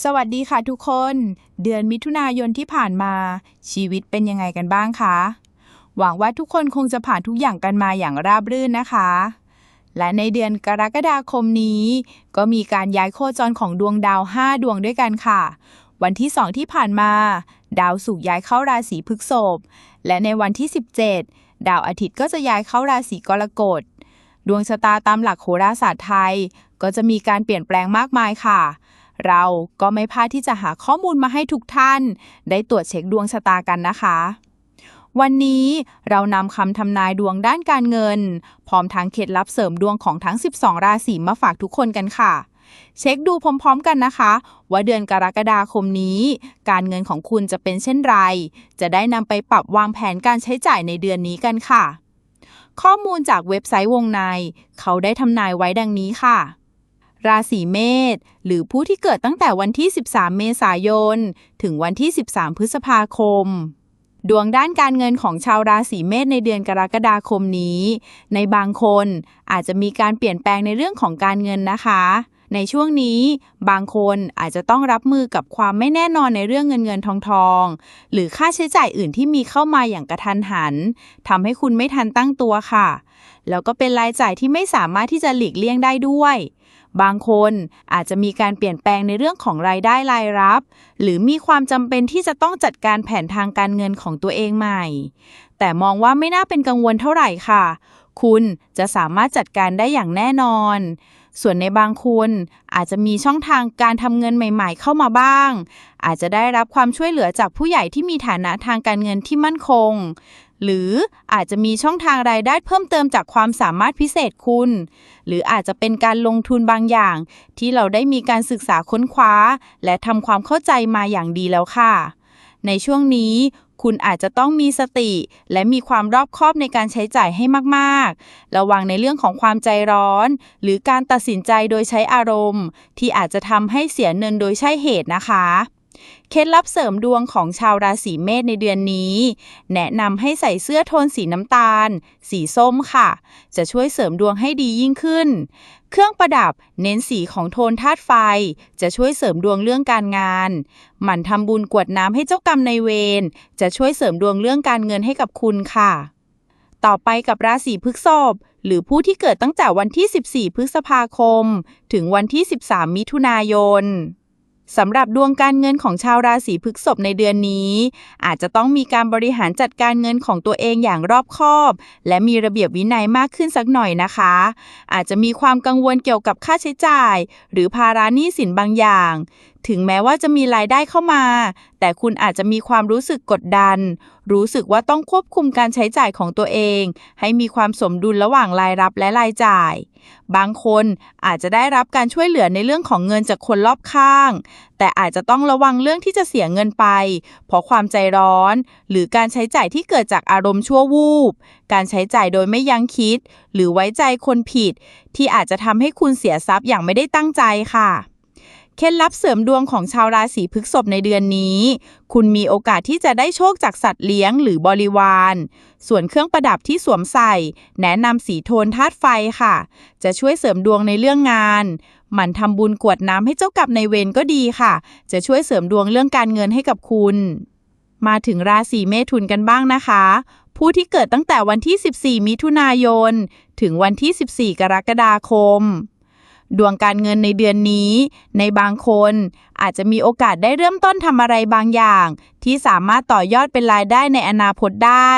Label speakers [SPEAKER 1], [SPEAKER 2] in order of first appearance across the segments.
[SPEAKER 1] สวัสดีค่ะทุกคน เดือนมิถุนายนที่ผ่านมา ชีวิตเป็นยังไงกันบ้างคะ หวังว่าทุกคนคงจะผ่านทุกอย่างกันมาอย่างราบรื่นนะคะ และในเดือนกรกฎาคมนี้ ก็มีการย้ายโคจรของดวงดาว 5 ดวงด้วยกันค่ะ วันที่ 2 ที่ผ่านมา ดาวศุกร์ย้ายเข้าราศีพฤษภและในวันที่ 17 ดาวอาทิตย์ก็จะย้ายเข้าราศีกรกฎดวงชะตาตามหลักโหราศาสตร์ไทย ก็จะมีการเปลี่ยนแปลงมากมายค่ะ เราก็ไม่พลาดที่จะหาข้อมูลมาให้ทุกท่าน ได้ตรวจเช็คดวงชะตากันนะคะ วันนี้เรานำคำทำนายดวงด้านการเงิน พร้อมทั้งเคล็ดลับเสริมดวงของทั้ง 12 ราศีมาฝากทุกคนกันค่ะ เช็คดูพร้อม ๆ กันนะคะ ว่าเดือนกรกฎาคมนี้ การเงินของคุณจะเป็นเช่นไร จะได้นำไปปรับวางแผนการใช้จ่ายในเดือนนี้กันค่ะ ข้อมูลจากเว็บไซต์วงใน เขาได้ทำนายไว้ดังนี้ค่ะ ราศีเมษหรือผู้ที่เกิดตั้งแต่วันที่ 13 เมษายน ถึงวันที่ 13 พฤษภาคม ดวงด้านการเงินของชาวราศีเมษในเดือนกรกฎาคมนี้ ในบางคนอาจจะมีการเปลี่ยนแปลงในเรื่องของการเงินนะคะ ในช่วงนี้บางคนอาจจะต้องรับมือกับความไม่แน่นอนในเรื่องเงินเงินทองทอง หรือค่าใช้จ่ายอื่นที่มีเข้ามาอย่างกระทันหันทำให้คุณไม่ทันตั้งตัวค่ะ แล้วก็เป็นรายจ่ายที่ไม่สามารถที่จะหลีกเลี่ยงได้ด้วย บางคนอาจจะมีการเปลี่ยนแปลงในเรื่องของรายได้รายรับ หรือมีความจำเป็นที่จะต้องจัดการแผนทางการเงินของตัวเองใหม่ แต่มองว่าไม่น่าเป็นกังวลเท่าไหร่ค่ะ คุณจะสามารถจัดการได้อย่างแน่นอน ส่วนในบางคนอาจจะมีช่องทางการทำเงินใหม่ ๆ เข้ามาบ้าง อาจจะได้รับความช่วยเหลือจากผู้ใหญ่ที่มีฐานะทางการเงินที่มั่นคง หรืออาจจะมีช่องทางรายได้เพิ่มเติมจากความสามารถพิเศษคุณ หรืออาจจะเป็นการลงทุนบางอย่าง ที่เราได้มีการศึกษาค้นคว้า และทำความเข้าใจมาอย่างดีแล้วค่ะ ในช่วงนี้คุณอาจจะต้องมีสติ และมีความรอบคอบในการใช้จ่ายให้มาก ๆ ระวังในเรื่องของความใจร้อน หรือการตัดสินใจโดยใช้อารมณ์ ที่อาจจะทำให้เสียเงินโดยใช่เหตุนะคะ เคล็ดลับเสริมดวงของชาวราศีเมษในเดือนนี้ แนะนำให้ใส่เสื้อโทนสีน้ำตาล สีส้มค่ะ จะช่วยเสริมดวงให้ดียิ่งขึ้น เครื่องประดับเน้นสีของโทนธาตุไฟ จะช่วยเสริมดวงเรื่องการงาน หมั่นทำบุญกวดน้ำให้เจ้ากรรมในเวร จะช่วยเสริมดวงเรื่องการเงินให้กับคุณค่ะ ต่อไปกับราศีพฤษภหรือผู้ที่เกิดตั้งแต่วันที่ 14 พฤษภาคม ถึงวันที่ 13 มิถุนายน สำหรับดวงการเงินของชาวราศีพฤษภในเดือนนี้ อาจจะต้องมีการบริหารจัดการเงินของตัวเองอย่างรอบคอบ และมีระเบียบวินัยมากขึ้นสักหน่อยนะคะ อาจจะมีความกังวลเกี่ยวกับค่าใช้จ่าย หรือภาระหนี้สินบางอย่าง ถึงแม้ว่าจะมีรายได้เข้ามา แต่คุณอาจจะมีความรู้สึกกดดัน รู้สึกว่าต้องควบคุมการใช้จ่ายของตัวเอง ให้มีความสมดุลระหว่างรายรับและรายจ่าย บางคนอาจจะได้รับการช่วยเหลือในเรื่องของเงินจากคนรอบข้าง แต่อาจจะต้องระวังเรื่องที่จะเสียเงินไป เพราะความใจร้อน หรือการใช้จ่ายที่เกิดจากอารมณ์ชั่ววูบ การใช้จ่ายโดยไม่ยั้งคิด หรือไว้ใจคนผิด ที่อาจจะทำให้คุณเสียทรัพย์อย่างไม่ได้ตั้งใจค่ะ เคล็ดลับเสริมดวงของชาวราศีพฤษภในเดือนนี้ คุณมีโอกาสที่จะได้โชคจากสัตว์เลี้ยงหรือบริวาร ส่วนเครื่องประดับที่สวมใส่ แนะนำสีโทนธาตุไฟค่ะ จะช่วยเสริมดวงในเรื่องงานหมั่นทำบุญกวดน้ำให้เจ้ากรรมในเวรก็ดีค่ะ จะช่วยเสริมดวงเรื่องการเงินให้กับคุณ มาถึงราศีเมถุนกันบ้างนะคะ ผู้ที่เกิดตั้งแต่วันที่ 14 มิถุนายน ถึงวันที่ 14 กรกฎาคม ดวงการเงินในเดือนนี้ ในบางคนอาจจะมีโอกาสได้เริ่มต้นทำอะไรบางอย่าง ที่สามารถต่อยอดเป็นรายได้ในอนาคตได้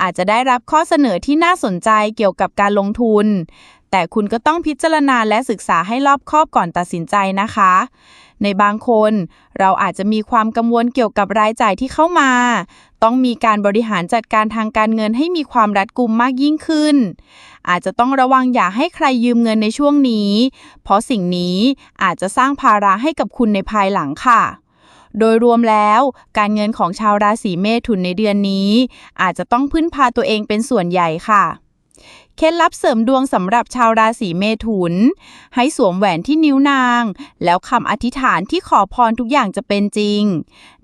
[SPEAKER 1] อาจจะได้รับข้อเสนอที่น่าสนใจเกี่ยวกับการลงทุน แต่คุณก็ต้องพิจารณาและศึกษาให้รอบคอบก่อนตัดสินใจนะคะ ในบางคน เราอาจจะมีความกังวลเกี่ยวกับรายจ่ายที่เข้ามา ต้องมีการบริหารจัดการทางการเงินให้มีความรัดกุมมากยิ่งขึ้น อาจจะต้องระวังอย่าให้ใครยืมเงินในช่วงนี้ เพราะสิ่งนี้อาจจะสร้างภาระให้กับคุณในภายหลังค่ะโดยรวมแล้วการเงินของชาวราศีเมถุนในเดือนนี้ อาจจะต้องพึ่งพาตัวเองเป็นส่วนใหญ่ค่ะ เคล็ดลับเสริมดวงสำหรับชาวราศีเมถุน ให้สวมแหวนที่นิ้วนาง แล้วคำอธิษฐานที่ขอพรทุกอย่างจะเป็นจริง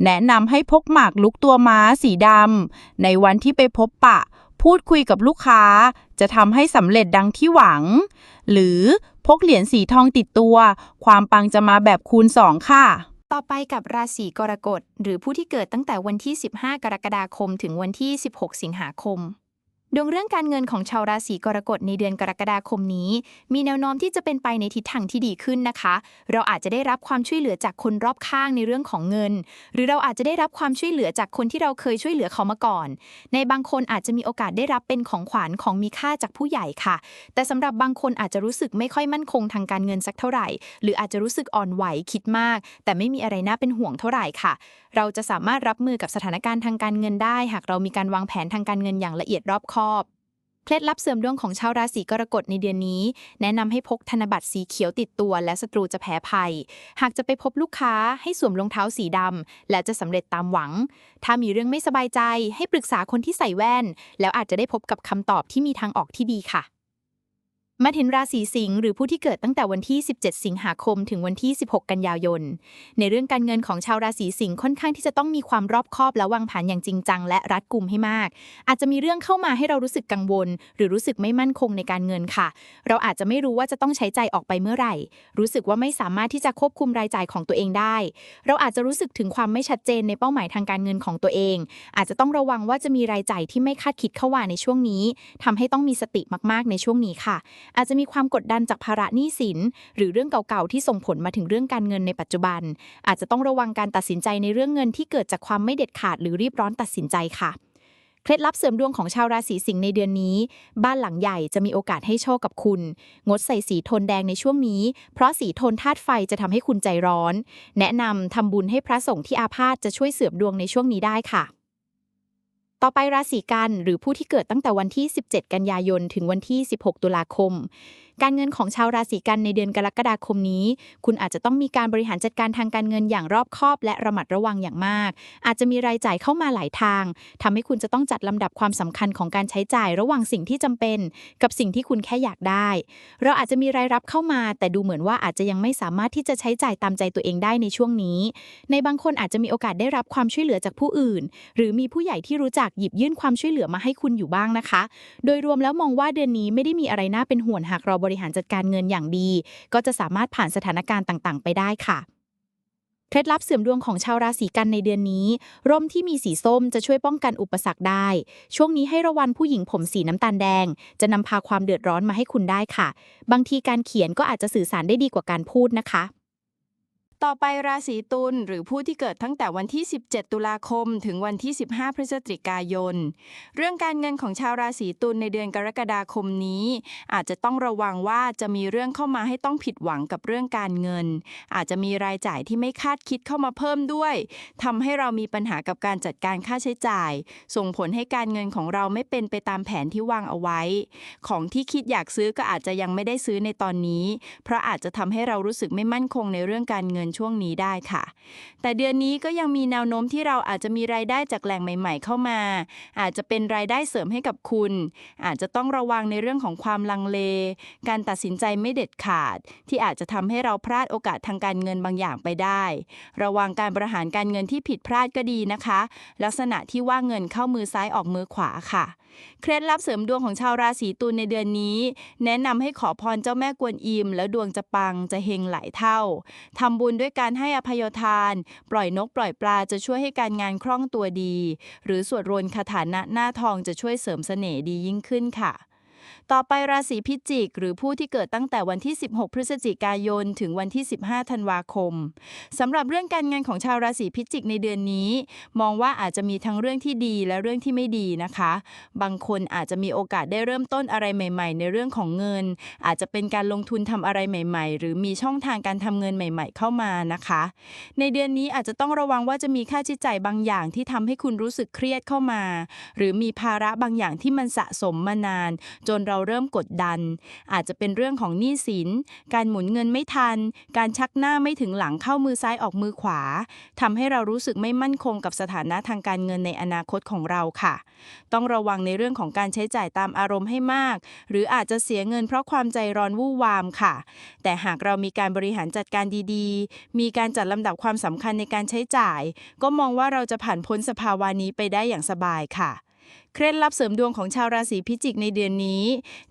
[SPEAKER 1] แนะนำให้พกหมากลุกตัวม้าสีดำในวันที่ไปพบปะ พูดคุยกับลูกค้า จะทำให้สำเร็จดังที่หวัง หรือพกเหรียญสีทองติดตัว ความปังจะมาแบบคูณสองค่ะ
[SPEAKER 2] ต่อไปกับราศีกรกฎหรือผู้ที่เกิดตั้งแต่วันที่ 15 กรกฎาคมถึงวันที่ 16 สิงหาคม ดวงเรื่องการเงินของชาวราศีกรกฎในเดือนกรกฎาคมนี้ มีแนวโน้มที่จะเป็นไปในทิศทางที่ดีขึ้นนะคะ เราอาจจะได้รับความช่วยเหลือจากคนรอบข้างในเรื่องของเงิน หรือเราอาจจะได้รับความช่วยเหลือจากคนที่เราเคยช่วยเหลือเขามาก่อน ในบางคนอาจจะมีโอกาสได้รับเป็นของขวัญของมีค่าจากผู้ใหญ่ค่ะ แต่สำหรับบางคนอาจจะรู้สึกไม่ค่อยมั่นคงทางการเงินสักเท่าไหร่ หรืออาจจะรู้สึกอ่อนไหวคิดมาก แต่ไม่มีอะไรน่าเป็นห่วงเท่าไหร่ค่ะ เราจะสามารถรับมือกับสถานการณ์ทางการเงินได้ หากเรามีการวางแผนทางการเงินอย่างละเอียดรอบคอบเคล็ดลับเสริมดวงของชาวราศีกรกฎในเดือนนี้ แนะนำให้พกธนบัตรสีเขียวติดตัว และศัตรูจะแพ้ภัย หากจะไปพบลูกค้าให้สวมรองเท้าสีดำและจะสำเร็จตามหวัง ถ้ามีเรื่องไม่สบายใจให้ปรึกษาคนที่ใส่แว่น แล้วอาจจะได้พบกับคำตอบที่มีทางออกที่ดีค่ะ มาถึงราศีสิงห์หรือผู้ที่เกิดตั้งแต่วันที่ 17 สิงหาคมถึงวันที่ 16 กันยายน ในเรื่องการเงินของชาวราศีสิงห์ค่อนข้างที่จะต้องมีความรอบคอบและวางแผนอย่างจริงจัง และรัดกุมให้มาก อาจจะมีเรื่องเข้ามาให้เรารู้สึกกังวล หรือรู้สึกไม่มั่นคงในการเงินค่ะ เราอาจจะไม่รู้ว่าจะต้องใช้ใจายออกไปเมื่อไหร่ รู้สึกว่าไม่สามารถที่จะควบคุมรายจ่ายของตัวเองได้ เราอาจจะรู้สึกถึงความไม่ชัดเจนในเป้าหมายทางการเงินของตัวเอง อาจจะต้องระวังว่าจะมีรายจ่ายที่ไม่คาดคิดเข้ามาในช่วงนี้ทำให้ต้องมีสติมากๆในช่วงนี้ค่ะอาจจะมีความกดดันจากภาระหนี้สิน หรือเรื่องเก่าๆที่ส่งผลมาถึงเรื่องการเงินในปัจจุบัน อาจจะต้องระวังการตัดสินใจในเรื่องเงินที่เกิดจากความไม่เด็ดขาดหรือรีบร้อนตัดสินใจค่ะเคล็ดลับเสริมดวงของชาวราศีสิงห์ในเดือนนี้ บ้านหลังใหญ่จะมีโอกาสให้โชคกับคุณ งดใส่สีโทนแดงในช่วงนี้ เพราะสีโทนธาตุไฟจะทำให้คุณใจร้อน แนะนำทำบุญให้พระสงฆ์ที่อาพาธจะช่วยเสริมดวงในช่วงนี้ได้ค่ะ ต่อไปราศีกันหรือผู้ที่เกิดตั้งแต่วันที่ 17 กันยายน ถึงวันที่ 16 ตุลาคม การเงินของชาวราศีกันในเดือนกรกฎาคมนี้ คุณอาจจะต้องมีการบริหารจัดการทางการเงินอย่างรอบคอบ และระมัดระวังอย่างมาก อาจจะมีรายจ่ายเข้ามาหลายทางทำให้คุณจะต้องจัดลำดับความสำคัญของการใช้จ่ายระหว่างสิ่งที่จำเป็น กับสิ่งที่คุณแค่อยากได้ เราอาจจะมีรายรับเข้ามา แต่ดูเหมือนว่าอาจจะยังไม่สามารถที่จะใช้จ่ายตามใจตัวเองได้ในช่วงนี้ ในบางคนอาจจะมีโอกาสได้รับความช่วยเหลือจากผู้อื่น หรือมีผู้ใหญ่ที่รู้จักหยิบยื่นความช่วยเหลือมาให้คุณอยู่บ้างนะคะ โดยรวมแล้วมองว่าเดือนนี้ไม่ได้มีอะไรน่าเป็นห่วงหากเราบริหารจัดการเงินอย่างดี ก็จะสามารถผ่านสถานการณ์ต่างๆ ไปได้ค่ะเคล็ดลับเสริมดวงของชาวราศีกันในเดือนนี้ ร่มที่มีสีส้มจะช่วยป้องกันอุปสรรคได้ ช่วงนี้ให้ระวังผู้หญิงผมสีน้ำตาลแดง จะนำพาความเดือดร้อนมาให้คุณได้ค่ะ บางทีการเขียนก็อาจจะสื่อสารได้ดีกว่าการพูดนะคะ
[SPEAKER 3] ต่อไปราศีตุลหรือผู้ที่เกิดตั้งแต่วันที่ 17 ตุลาคม ถึงวันที่ 15 พฤศจิกายน เรื่องการเงินของชาวราศีตุลในเดือนกรกฎาคมนี้ อาจจะต้องระวังว่าจะมีเรื่องเข้ามาให้ต้องผิดหวังกับเรื่องการเงิน อาจจะมีรายจ่ายที่ไม่คาดคิดเข้ามาเพิ่มด้วยทำให้เรามีปัญหากับการจัดการค่าใช้จ่าย ส่งผลให้การเงินของเราไม่เป็นไปตามแผนที่วางเอาไว้ ของที่คิดอยากซื้อก็อาจจะยังไม่ได้ซื้อในตอนนี้ เพราะอาจจะทำให้เรารู้สึกไม่มั่นคงในเรื่องการเงินช่วงนี้ได้ค่ะ แต่เดือนนี้ก็ยังมีแนวโน้มที่เราอาจจะมีรายได้จากแหล่งใหม่ ๆ เข้ามา อาจจะเป็นรายได้เสริมให้กับคุณ อาจจะต้องระวังในเรื่องของความลังเล การตัดสินใจไม่เด็ดขาด ที่อาจจะทำให้เราพลาดโอกาสทางการเงินบางอย่างไปได้ ระวังการบริหารการเงินที่ผิดพลาดก็ดีนะคะ ลักษณะที่ว่าเงินเข้ามือซ้ายออกมือขวาค่ะเคล็ดลับเสริมดวงของชาวราศีตุลในเดือนนี้ แนะนำให้ขอพรเจ้าแม่กวนอิม แล้วดวงจะปังจะเฮงหลายเท่าทำบุญด้วยยการให้อภัยทาน ปล่อยนกปล่อยปลาจะช่วยให้การงานคล่องตัวดี หรือสวดรนคาถานะหน้าทองจะช่วยเสริมเสน่ห์ดียิ่งขึ้นค่ะ ต่อไปราศีพิจิก หรือผู้ที่เกิดตั้งแต่วันที่ 16 พฤศจิกายน ถึงวันที่ 15 ธันวาคมสำหรับเรื่องการงานของชาวราศีพิจิกในเดือนนี้ มองว่าอาจจะมีทั้งเรื่องที่ดีและเรื่องที่ไม่ดีนะคะ บางคนอาจจะมีโอกาสได้เริ่มต้นอะไรใหม่ ๆ ในเรื่องของเงิน อาจจะเป็นการลงทุนทำอะไรใหม่ ๆ หรือมีช่องทางการทำเงินใหม่ ๆ เข้ามานะคะ ในเดือนนี้อาจจะต้องระวังว่าจะมีค่าใช้จ่ายบางอย่างที่ทำให้คุณรู้สึกเครียดเข้ามา หรือมีภาระบางอย่างที่มันสะสมมานาน จนเราเริ่มกดดัน อาจจะเป็นเรื่องของหนี้สิน การหมุนเงินไม่ทัน การชักหน้าไม่ถึงหลังเข้ามือซ้ายออกมือขวาทำให้เรารู้สึกไม่มั่นคงกับสถานะทางการเงินในอนาคตของเราค่ะ ต้องระวังในเรื่องของการใช้จ่ายตามอารมณ์ให้มาก หรืออาจจะเสียเงินเพราะความใจร้อนวู่วามค่ะ แต่หากเรามีการบริหารจัดการดีๆ มีการจัดลำดับความสำคัญในการใช้จ่าย ก็มองว่าเราจะผ่านพ้นสภาวะนี้ไปได้อย่างสบายค่ะ
[SPEAKER 4] เคล็ดลับเสริมดวงของชาวราศีพิจิกในเดือนนี้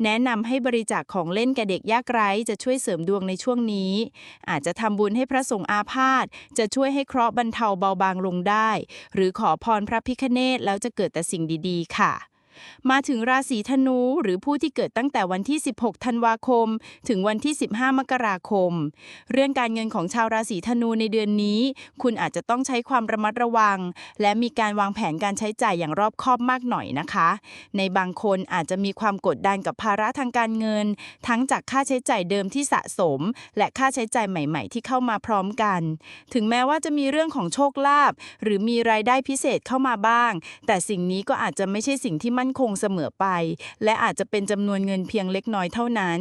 [SPEAKER 4] แนะนำให้บริจาคของเล่นแก่เด็กยากไร้ จะช่วยเสริมดวงในช่วงนี้ อาจจะทำบุญให้พระสงฆ์อาพาธจะช่วยให้เคราะห์บรรเทาเบาบางลงได้ หรือขอพรพระพิคเนตแล้วจะเกิดแต่สิ่งดีๆ ค่ะ มาถึงราศีธนูหรือผู้ที่เกิดตั้งแต่วันที่ 16 ธันวาคม ถึงวันที่ 15 มกราคม เรื่องการเงินของชาวราศีธนูในเดือนนี้ คุณอาจจะต้องใช้ความระมัดระวัง และมีการวางแผนการใช้จ่ายอย่างรอบคอบมากหน่อยนะคะ ในบางคนอาจจะมีความกดดันกับภาระทางการเงิน ทั้งจากค่าใช้จ่ายเดิมที่สะสม และค่าใช้จ่ายใหม่ ๆ ที่เข้ามาพร้อมกัน ถึงแม้ว่าจะมีเรื่องของโชคลาภหรือมีรายได้พิเศษเข้ามาบ้าง แต่สิ่งนี้ก็อาจจะไม่ใช่สิ่งที่มั่นคงเสมอไป และอาจจะเป็นจำนวนเงินเพียงเล็กน้อยเท่านั้น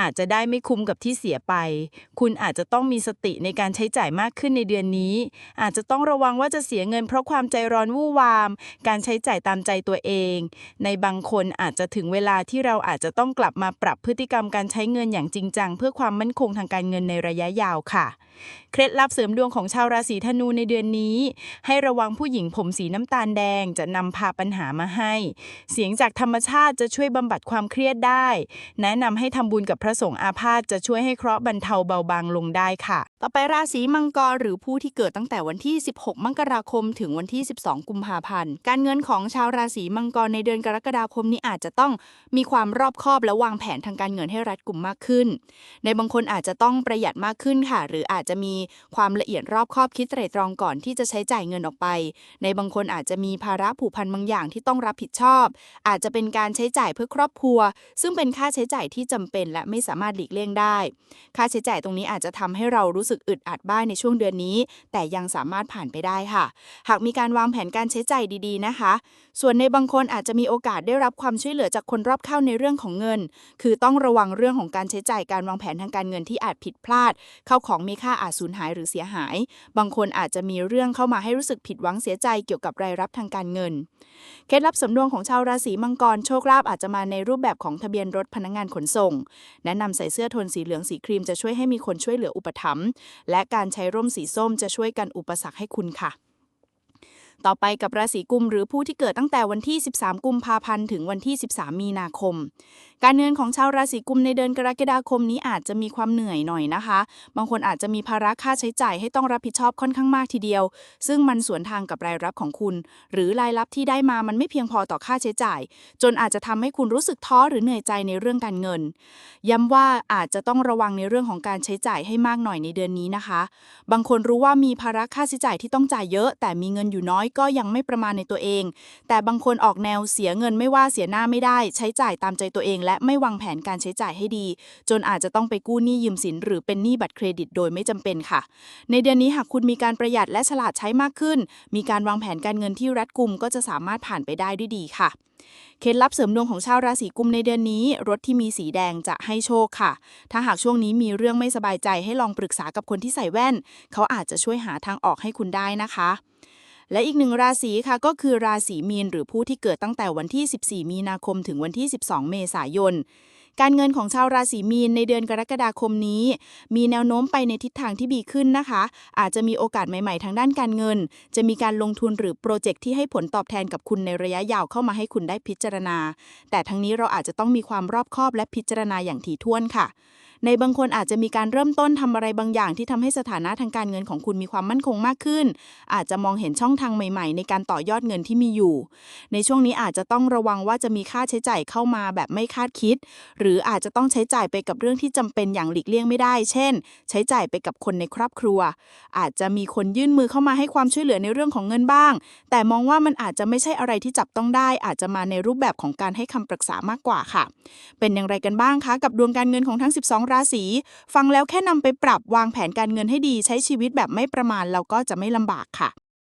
[SPEAKER 4] อาจจะได้ไม่คุ้มกับที่เสียไป คุณอาจจะต้องมีสติในการใช้จ่ายมากขึ้นในเดือนนี้ อาจจะต้องระวังว่าจะเสียเงินเพราะความใจร้อนวู่วาม การใช้จ่ายตามใจตัวเอง ในบางคนอาจจะถึงเวลาที่เราอาจจะต้องกลับมาปรับพฤติกรรมการใช้เงินอย่างจริงจัง เพื่อความมั่นคงทางการเงินในระยะยาวค่ะเคล็ดลับเสริมดวงของชาวราศีธนูในเดือนนี้ ให้ระวังผู้หญิงผมสีน้ำตาลแดงจะนำพาปัญหามาให้ เสียงจากธรรมชาติจะช่วยบำบัดความเครียดได้ แนะนำให้ทำบุญกับพระสงฆ์อาพาธจะช่วยให้เคราะห์บรรเทาเบาบางลงได้ค่ะ
[SPEAKER 3] ต่อไปราศีมังกรหรือผู้ที่เกิดตั้งแต่วันที่ 16 มกราคม ถึงวันที่ 12 กุมภาพันธ์ การเงินของชาวราศีมังกรในเดือนกรกฎาคมนี้อาจจะต้องมีความรอบคอบและวางแผนทางการเงินให้รัดกุมมากขึ้น ในบางคนอาจจะต้องประหยัดมากขึ้นค่ะ หรืออาจจะมีความละเอียดรอบคอบคิดไตร่ตรองก่อนที่จะใช้จ่ายเงินออกไป ในบางคนอาจจะมีภาระผูกพันบางอย่างที่ต้องรับผิดชอบ อาจจะเป็นการใช้จ่ายเพื่อครอบครัว ซึ่งเป็นค่าใช้จ่ายที่จำเป็น และไม่สามารถหลีกเลี่ยงได้ ค่าใช้จ่ายตรงนี้อาจจะทำให้เรารู้สึกอึดอัดบ้างในช่วงเดือนนี้ แต่ยังสามารถผ่านไปได้ค่ะ หากมีการวางแผนการใช้จ่ายดีๆนะคะ ส่วนในบางคนอาจจะมีโอกาสได้รับความช่วยเหลือจากคนรอบข้างในเรื่องของเงิน คือต้องระวังเรื่องของการใช้จ่ายการวางแผนทางการเงินที่อาจผิดพลาด เข้าของมีค่าอาจสูญหายหรือเสียหาย บางคนอาจจะมีเรื่องเข้ามาให้รู้สึกผิดหวังเสียใจเกี่ยวกับรายรับทางการเงิน เคล็ดลับสำรวงของชาวราศีมังกรโชคลาภอาจจะมาในรูปแบบของทะเบียนรถพนักงานขนส่ง แนะนำใส่เสื้อโทนสีเหลืองสีครีมจะช่วยให้มีคนช่วยเหลืออุปถัมภ์และการใช้ร่มสีส้มจะช่วยกันอุปสรรคให้คุณค่ะ ต่อไปกับราศีกุมหรือผู้ที่เกิดตั้งแต่วันที่ 13 กุมภาพันธ์ถึงวันที่ 13 มีนาคม การเงินของชาวราศีกุมในเดือนกรกฎาคมนี้อาจจะมีความเหนื่อยหน่อยนะคะ บางคนอาจจะมีภาระค่าใช้จ่ายให้ต้องรับผิดชอบค่อนข้างมากทีเดียว ซึ่งมันสวนทางกับรายรับของคุณ หรือรายรับที่ได้มามันไม่เพียงพอต่อค่าใช้จ่าย จนอาจจะทำให้คุณรู้สึกท้อหรือเหนื่อยใจในเรื่องการเงิน ย้ำว่าอาจจะต้องระวังในเรื่องของการใช้จ่ายให้มากหน่อยในเดือนนี้นะคะ บางคนรู้ว่ามีภาระค่าใช้จ่ายที่ต้องจ่ายเยอะ แต่มีเงินอยู่น้อยก็ยังไม่ประมาณในตัวเอง แต่บางคนออกแนวเสียเงินไม่ว่าเสียหน้าไม่ได้ ใช้จ่ายตามใจตัวเองและไม่วางแผนการใช้จ่ายให้ดี จนอาจจะต้องไปกู้หนี้ยืมสิน หรือเป็นหนี้บัตรเครดิตโดยไม่จำเป็นค่ะ ในเดือนนี้หากคุณมีการประหยัดและฉลาดใช้มากขึ้น มีการวางแผนการเงินที่รัดกุมก็จะสามารถผ่านไปได้ด้วยดีค่ะเคล็ดลับเสริมดวงของชาวราศีกุมในเดือนนี้ รถที่มีสีแดงจะให้โชคค่ะ ถ้าหากช่วงนี้มีเรื่องไม่สบายใจให้ลองปรึกษากับคนที่ใส่แว่น เขาอาจจะช่วยหาทางออกให้คุณได้นะคะ และอีกหนึ่งราศีค่ะก็คือราศีมีนหรือผู้ที่เกิดตั้งแต่วันที่ 14 มีนาคมถึงวันที่ 12 เมษายน การเงินของชาวราศีมีนในเดือนกรกฎาคมนี้ มีแนวโน้มไปในทิศทางที่ดีขึ้นนะคะ อาจจะมีโอกาสใหม่ๆ ทางด้านการเงิน จะมีการลงทุนหรือโปรเจกต์ที่ให้ผลตอบแทนกับคุณในระยะยาวเข้ามาให้คุณได้พิจารณา แต่ทั้งนี้เราอาจจะต้องมีความรอบคอบและพิจารณาอย่างถี่ถ้วนค่ะ ในบางคนอาจจะมีการเริ่มต้นทำอะไรบางอย่างที่ทำให้สถานะทางการเงินของคุณมีความมั่นคงมากขึ้น อาจจะมองเห็นช่องทางใหม่ๆ ในการต่อยอดเงินที่มีอยู่ ในช่วงนี้อาจจะต้องระวังว่าจะมีค่าใช้จ่ายเข้ามาแบบไม่คาดคิด หรืออาจจะต้องใช้จ่ายไปกับเรื่องที่จำเป็นอย่างหลีกเลี่ยงไม่ได้ เช่น ใช้จ่ายไปกับคนในครอบครัว อาจจะมีคนยื่นมือเข้ามาให้ความช่วยเหลือในเรื่องของเงินบ้าง แต่มองว่ามันอาจจะไม่ใช่อะไรที่จับต้องได้ อาจจะมาในรูปแบบของการให้คำปรึกษามากกว่าค่ะ เป็นอย่างไรกันบ้างคะกับดวงการเงินของทั้ง 12ราศี ฟังแล้วแค่นำไปปรับวางแผนการเงินให้ดี ใช้ชีวิตแบบไม่ประมาณเราก็จะไม่ลำบากค่ะ